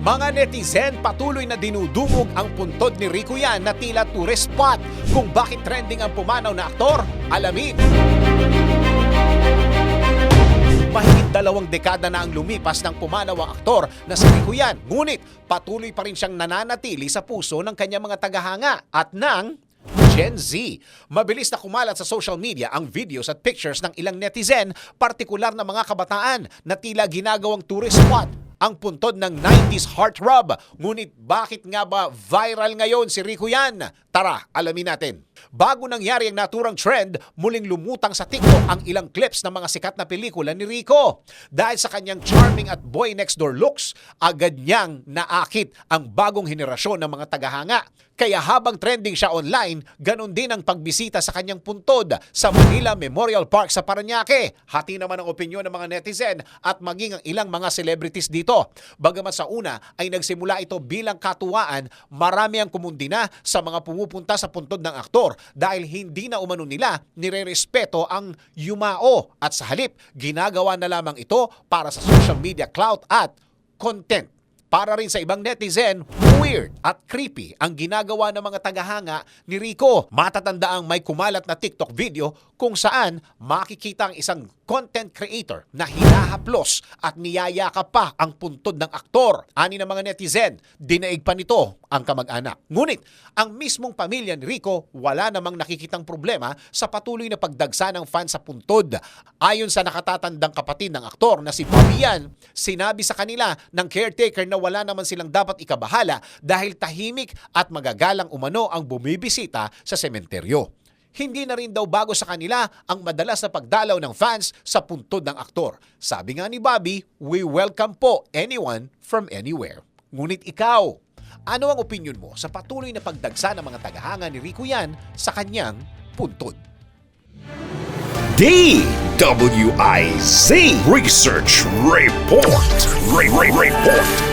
Mga netizen patuloy na dinudumog ang puntod ni Rico yan na tila tourist spot. Kung bakit trending ang pumanaw na aktor, alamin. Mahigit dalawang dekada na ang lumipas ng pumanaw ang aktor na si Rico yan. Ngunit patuloy pa rin siyang nananatili sa puso ng kanyang mga tagahanga at ng Gen Z. Mabilis na kumalat sa social media ang videos at pictures ng ilang netizen, partikular na mga kabataan na tila ginagawang tourist spot ang puntod ng 90s heartthrob. Ngunit bakit nga ba viral ngayon si Rico yan? Tara, alamin natin. Bago nangyari ang naturang trend, muling lumutang sa TikTok ang ilang clips ng mga sikat na pelikula ni Rico. Dahil sa kanyang charming at boy next door looks, agad niyang naakit ang bagong henerasyon ng mga tagahanga. Kaya habang trending siya online, ganun din ang pagbisita sa kanyang puntod sa Manila Memorial Park sa Paranaque. Hati naman ang opinyon ng mga netizen at maging ang ilang mga celebrities dito. Bagamat sa una ay nagsimula ito bilang katuwaan, marami ang kumundi na sa mga pumupunta sa puntod ng aktor dahil hindi na umano nila nirerespeto ang yumao at sa halip ginagawa na lamang ito para sa social media clout at content. Para rin sa ibang netizen, weird at creepy ang ginagawa ng mga tagahanga ni Rico. Matatanda ang may kumalat na TikTok video kung saan makikita ang isang content creator na hinahaplos at niyayakap pa ang puntod ng aktor. Ani ng mga netizen, dinaig pa nito ang kamag-anak. Ngunit, ang mismong pamilya ni Rico wala namang nakikitang problema sa patuloy na pagdagsa ng fans sa puntod. Ayon sa nakatatandang kapatid ng aktor na si Yan, sinabi sa kanila ng caretaker na wala naman silang dapat ikabahala dahil tahimik at magagalang umano ang bumibisita sa sementeryo. Hindi na rin daw bago sa kanila ang madalas na pagdalaw ng fans sa puntod ng aktor. Sabi nga ni Bobby, we welcome po anyone from anywhere. Ngunit ikaw, ano ang opinion mo sa patuloy na pagdagsa ng mga tagahanga ni Rico Yan sa kanyang puntod? DWIZ Research Report. Re- Re- Report.